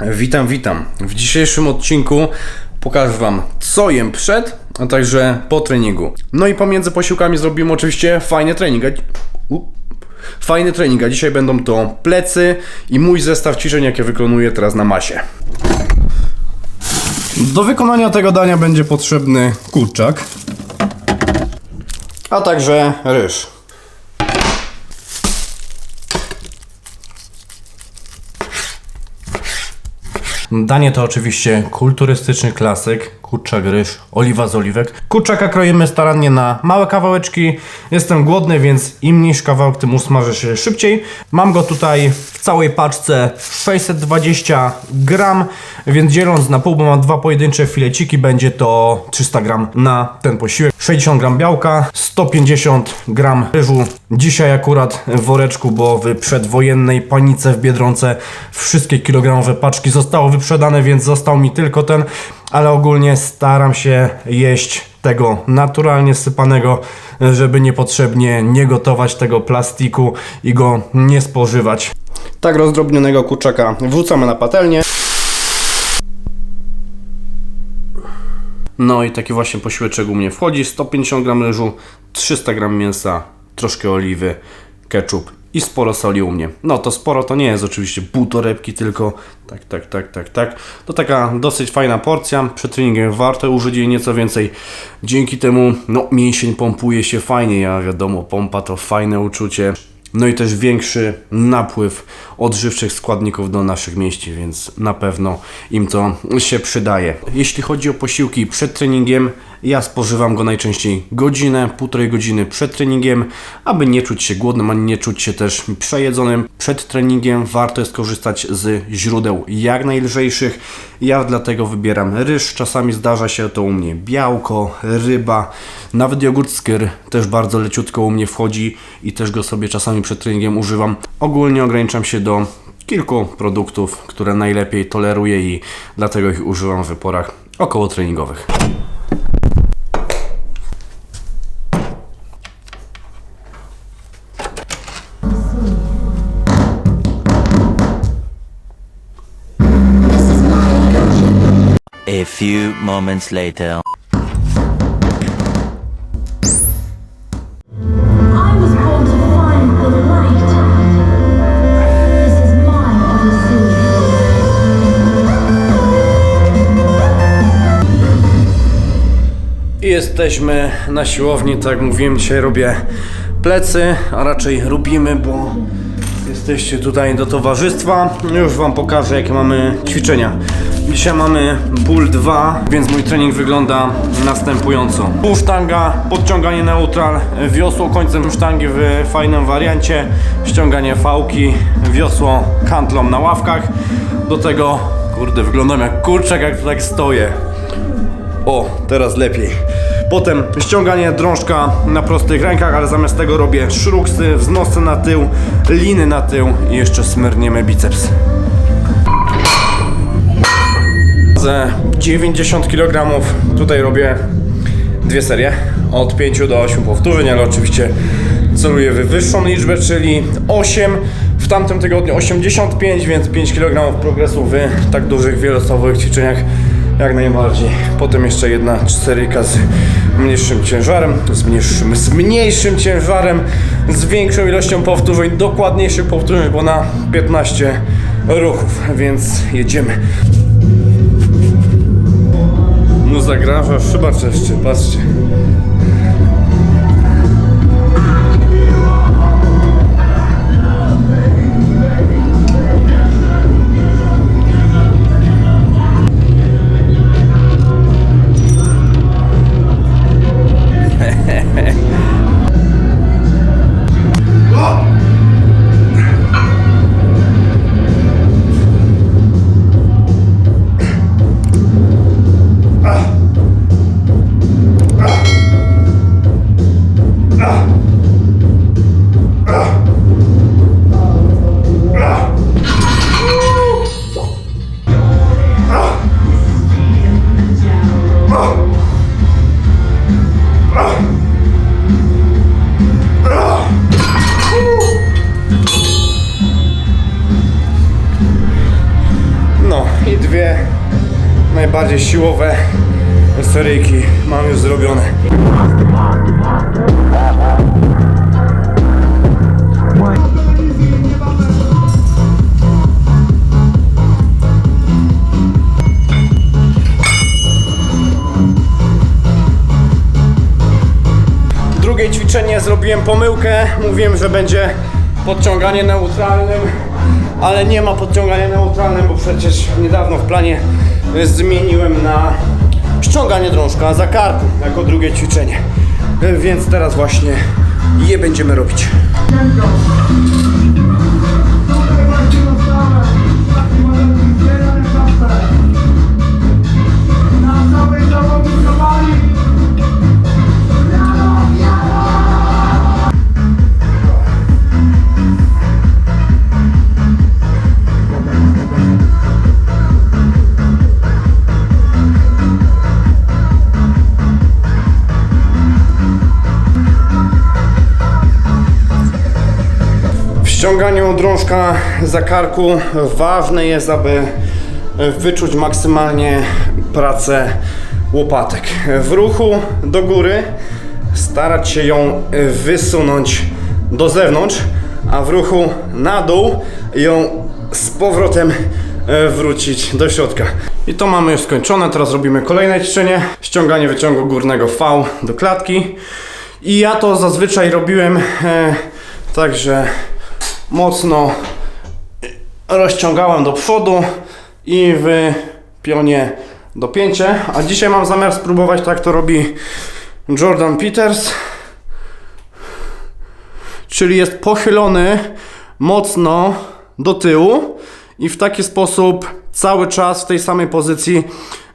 Witam, witam. W dzisiejszym odcinku pokażę Wam, co jem przed, a także po treningu. No i pomiędzy posiłkami zrobimy oczywiście fajny trening. Fajny trening, a dzisiaj będą to plecy i mój zestaw ćwiczeń, jakie wykonuję teraz na masie. Do wykonania tego dania będzie potrzebny kurczak, a także ryż. Danie to oczywiście kulturystyczny klasyk, kurczak ryż, oliwa z oliwek. Kurczaka kroimy starannie na małe kawałeczki. Jestem głodny, więc im mniejszy kawałek, tym usmażę się szybciej. Mam go tutaj w całej paczce 620 gram, więc dzieląc na pół, bo mam dwa pojedyncze fileciki, będzie to 300 gram na ten posiłek. 60 gram białka, 150 gram ryżu. Dzisiaj akurat w woreczku, bo w przedwojennej panice w Biedronce wszystkie kilogramowe paczki zostały wyprzedane, więc został mi tylko ten, ale ogólnie staram się jeść tego naturalnie sypanego, żeby niepotrzebnie nie gotować tego plastiku i go nie spożywać. Tak rozdrobnionego kurczaka wrzucamy na patelnię. No i taki właśnie posiłeczek u mnie wchodzi. 150 gram ryżu, 300 gram mięsa, troszkę oliwy, ketchup i sporo soli u mnie. No to sporo to nie jest oczywiście pół torebki, tylko tak, tak, tak, tak, tak. To taka dosyć fajna porcja. Przed treningiem warto użyć jej nieco więcej. Dzięki temu no mięsień pompuje się fajnie. Ja wiadomo, pompa to fajne uczucie. No i też większy napływ odżywczych składników do naszych mięśni, więc na pewno im to się przydaje. Jeśli chodzi o posiłki przed treningiem, ja spożywam go najczęściej godzinę, półtorej godziny przed treningiem, aby nie czuć się głodnym, ani nie czuć się też przejedzonym. Przed treningiem warto jest korzystać z źródeł jak najlżejszych. Ja dlatego wybieram ryż, czasami zdarza się to u mnie białko, ryba, nawet jogurt skyr też bardzo leciutko u mnie wchodzi i też go sobie czasami przed treningiem używam. Ogólnie ograniczam się do kilku produktów, które najlepiej toleruję i dlatego ich używam w porach około A few moments later. I was born to find the light. This is my odyssey. I jesteśmy na siłowni, tak jak mówiłem, dzisiaj robię plecy, a raczej robimy, bo jesteście tutaj do towarzystwa. Już Wam pokażę, jakie mamy ćwiczenia. Dzisiaj mamy ból 2, więc mój trening wygląda następująco. Pół sztanga, podciąganie neutral, wiosło końcem sztangi w fajnym wariancie, ściąganie fałki, wiosło kantlą na ławkach. Do tego, kurde, wyglądam jak kurczak, jak tu tak stoję. O, teraz lepiej. Potem ściąganie drążka na prostych rękach, ale zamiast tego robię szruksy, wznosy na tył, liny na tył i jeszcze smyrniemy biceps. Ze 90 kg tutaj robię dwie serie, od 5 do 8 powtórzeń, ale oczywiście celuję w wyższą liczbę, czyli 8. W tamtym tygodniu 85, więc 5 kg progresu w tak dużych wielosobowych ćwiczeniach jak najbardziej. Potem jeszcze jedna seryjka z mniejszym ciężarem, z mniejszym, z mniejszym ciężarem, z większą ilością powtórzeń, dokładniejszych powtórzeń, bo na 15 ruchów, więc jedziemy. Zagraża szyba czeszczy, patrzcie. Najbardziej siłowe seryjki mam już zrobione. Drugie ćwiczenie zrobiłem pomyłkę. Mówiłem, że będzie podciąganie neutralnym, ale nie ma podciągania neutralnym, bo przecież niedawno w planie zmieniłem na ściąganie drążka za karku jako drugie ćwiczenie. Y, Więc teraz właśnie je będziemy robić. W ściąganiu drążka za karku ważne jest, aby wyczuć maksymalnie pracę łopatek. W ruchu do góry starać się ją wysunąć do zewnątrz, a w ruchu na dół ją z powrotem wrócić do środka. I to mamy już skończone. Teraz robimy kolejne ćwiczenie. Ściąganie wyciągu górnego V do klatki. I ja to zazwyczaj robiłem e, tak, że mocno rozciągałem do przodu i w pionie dopięcie. A dzisiaj mam zamiar spróbować tak to robi Jordan Peters. Czyli jest pochylony mocno do tyłu i w taki sposób cały czas w tej samej pozycji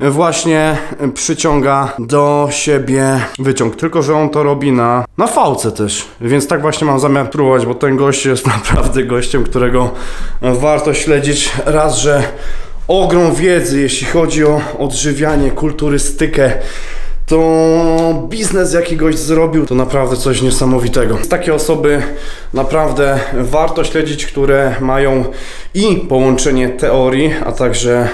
właśnie przyciąga do siebie wyciąg. Tylko, że on to robi na, na fałce też. Więc tak właśnie mam zamiar próbować, bo ten gość jest naprawdę gościem, którego warto śledzić. Raz, że ogrom wiedzy, jeśli chodzi o odżywianie, kulturystykę, to biznes jaki gość zrobił, to naprawdę coś niesamowitego. Takie osoby naprawdę warto śledzić, które mają i połączenie teorii, a także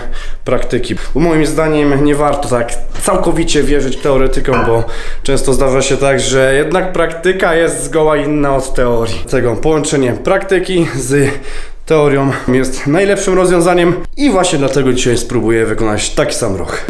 praktyki. Bo moim zdaniem nie warto tak całkowicie wierzyć teoretykom, bo często zdarza się tak, że jednak praktyka jest zgoła inna od teorii. Tego połączenie praktyki z teorią jest najlepszym rozwiązaniem i właśnie dlatego dzisiaj spróbuję wykonać taki sam ruch.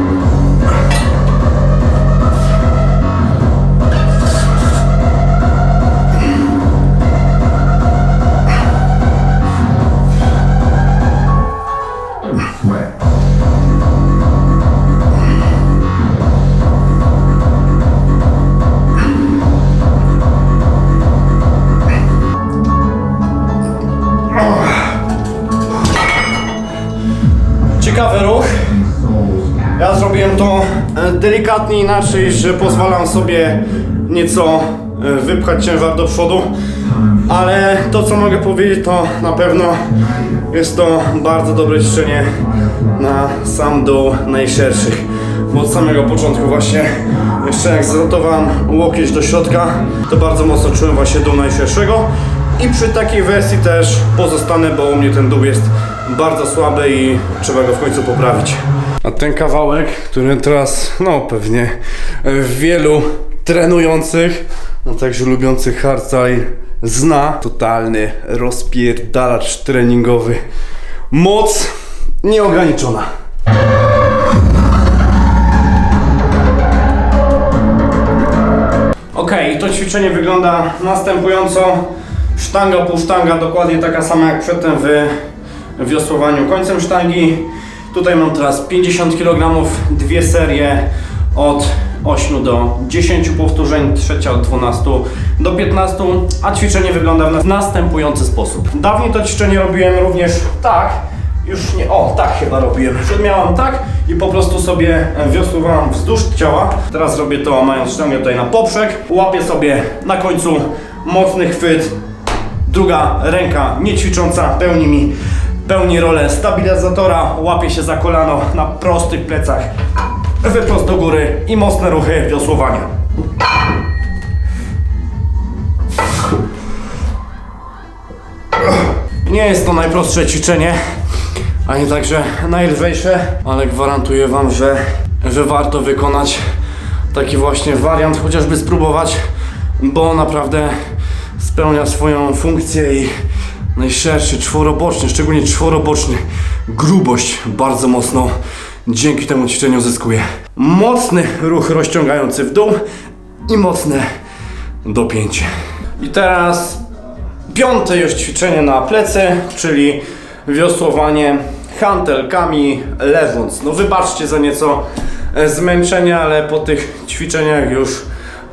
Delikatnie inaczej, że pozwalam sobie nieco e, wypchać ciężar do przodu, ale to co mogę powiedzieć to na pewno jest to bardzo dobre ćwiczenie na sam dół najszerszych. Bo od samego początku właśnie jeszcze jak zrotowałem łokieć do środka, to bardzo mocno czułem właśnie dół najszerszego i przy takiej wersji też pozostanę, bo u mnie ten dół jest bardzo słaby i trzeba go w końcu poprawić. A ten kawałek, który teraz, no pewnie wielu trenujących, no także lubiących hardstyle zna, totalny rozpierdalacz treningowy. Moc nieograniczona. Ok, to ćwiczenie wygląda następująco. Sztanga, półsztanga, dokładnie taka sama jak przedtem w wiosłowaniu końcem sztangi. Tutaj mam teraz 50 kg, dwie serie od 8 do 10 powtórzeń, trzecia od 12 do 15, a ćwiczenie wygląda w następujący sposób. Dawniej to ćwiczenie robiłem również tak, już nie, o tak chyba robiłem. Przedmiałam tak i po prostu sobie wiosłowałam wzdłuż ciała. Teraz robię to mając sztangę tutaj na poprzek. Łapię sobie na końcu mocny chwyt. Druga ręka nie ćwicząca pełni mi pełni rolę stabilizatora. Łapie się za kolano na prostych plecach. Wyprost do góry i mocne ruchy wiosłowania. Nie jest to najprostsze ćwiczenie, a nie także najlżejsze, ale gwarantuję Wam, że, że warto wykonać taki właśnie wariant, chociażby spróbować, bo naprawdę spełnia swoją funkcję i najszerszy, czworoboczny, szczególnie czworoboczny, grubość bardzo mocno dzięki temu ćwiczeniu zyskuje. Mocny ruch rozciągający w dół i mocne dopięcie. I teraz piąte już ćwiczenie na plecy, czyli wiosłowanie hantelkami leżąc. No wybaczcie za nieco e, zmęczenia, ale po tych ćwiczeniach już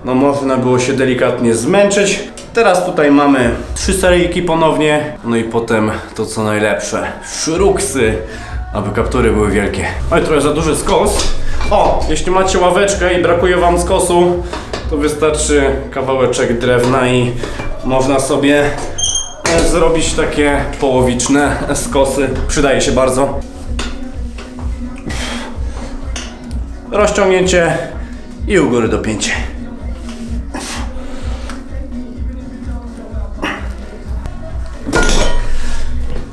no można było się delikatnie zmęczyć. Teraz tutaj mamy trzy seryjki ponownie, no i potem to co najlepsze, szruksy, aby kaptury były wielkie. Oj, trochę za duży skos. O, jeśli macie ławeczkę i brakuje wam skosu, to wystarczy kawałeczek drewna i można sobie e, zrobić takie połowiczne skosy. Przydaje się bardzo. Rozciągnięcie i u góry dopięcie.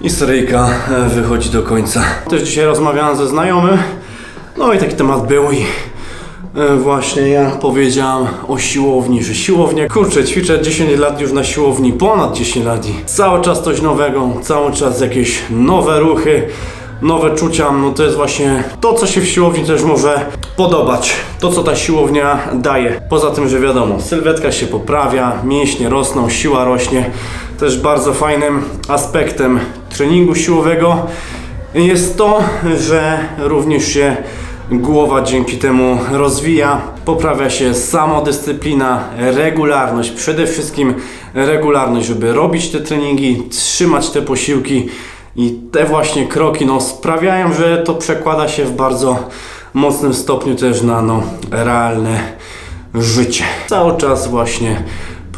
I seryjka e, wychodzi do końca. Też dzisiaj rozmawiałem ze znajomym. No i taki temat był i e, właśnie ja powiedziałem o siłowni, że siłownia, kurczę, ćwiczę 10 lat już na siłowni, ponad 10 lat i cały czas coś nowego, cały czas jakieś nowe ruchy, nowe czucia, no to jest właśnie to, co się w siłowni też może podobać, to, co ta siłownia daje. Poza tym, że wiadomo, sylwetka się poprawia, mięśnie rosną, siła rośnie. Też bardzo fajnym aspektem treningu siłowego jest to, że również się głowa dzięki temu rozwija, poprawia się samodyscyplina, regularność, przede wszystkim regularność, żeby robić te treningi, trzymać te posiłki i te właśnie kroki no, sprawiają, że to przekłada się w bardzo mocnym stopniu też na no, realne życie. Cały czas właśnie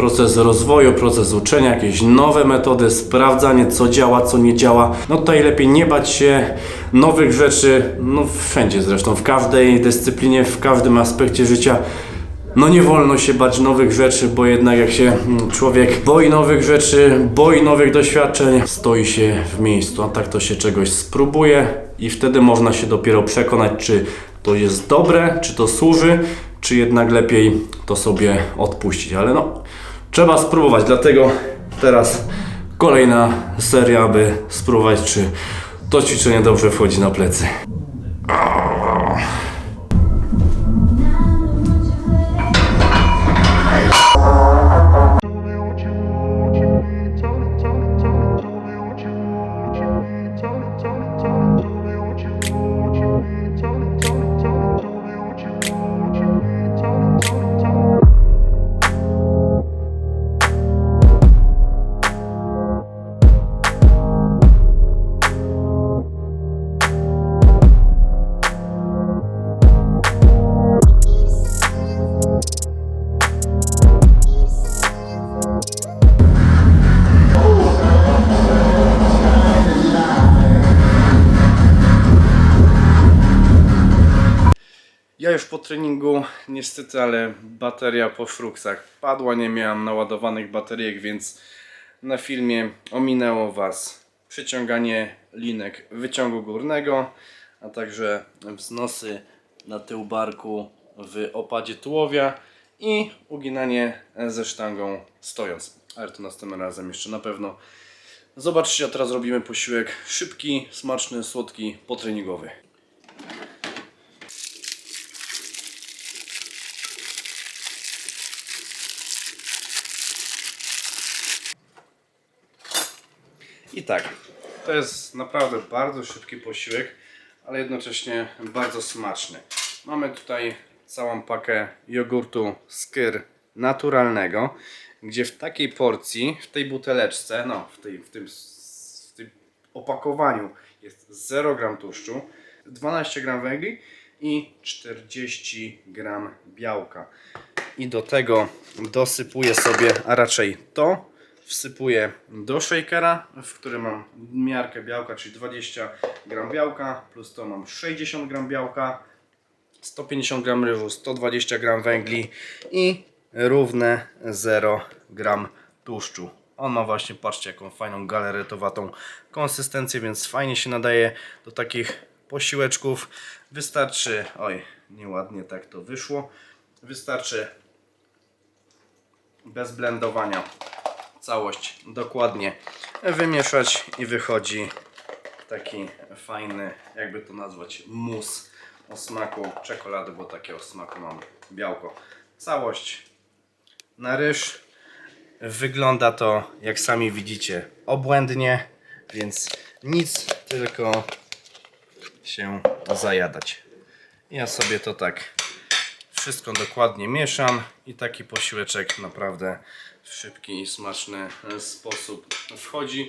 proces rozwoju, proces uczenia, jakieś nowe metody, sprawdzanie co działa, co nie działa. No tutaj lepiej nie bać się nowych rzeczy, no wszędzie zresztą, w każdej dyscyplinie, w każdym aspekcie życia. No nie wolno się bać nowych rzeczy, bo jednak jak się mm, człowiek boi nowych rzeczy, boi nowych doświadczeń, stoi się w miejscu, a tak to się czegoś spróbuje i wtedy można się dopiero przekonać, czy to jest dobre, czy to służy, czy jednak lepiej to sobie odpuścić. Ale no, trzeba spróbować, dlatego teraz kolejna seria, aby spróbować, czy to ćwiczenie dobrze wchodzi na plecy. Niestety, ale bateria po szruksach padła, nie miałem naładowanych bateryjek, więc na filmie ominęło Was przyciąganie linek wyciągu górnego, a także wznosy na tył barku w opadzie tułowia i uginanie ze sztangą stojąc. Ale to następnym razem jeszcze na pewno. Zobaczcie, a teraz robimy posiłek szybki, smaczny, słodki, potreningowy. I tak, to jest naprawdę bardzo szybki posiłek, ale jednocześnie bardzo smaczny. Mamy tutaj całą pakę jogurtu Skyr naturalnego, gdzie w takiej porcji, w tej buteleczce, no w, tej, w, tym, w tym opakowaniu jest 0 gram tłuszczu, 12 gram węgli i 40 gram białka. I do tego dosypuję sobie, a raczej to wsypuję do shakera, w którym mam miarkę białka, czyli 20 gram białka, plus to mam 60 gram białka, 150 gram ryżu, 120 gram węgli i równe 0 gram tłuszczu. On ma właśnie, patrzcie, jaką fajną galaretowatą konsystencję, więc fajnie się nadaje do takich posiłeczków. Wystarczy, oj, nieładnie tak to wyszło. Wystarczy bez blendowania całość dokładnie wymieszać i wychodzi taki fajny, jakby to nazwać, mus o smaku czekolady, bo takie o smaku mam białko. Całość na ryż. Wygląda to, jak sami widzicie, obłędnie, więc nic, tylko się zajadać. Ja sobie to tak wszystko dokładnie mieszam i taki posiłeczek naprawdę w szybki i smaczny sposób wchodzi.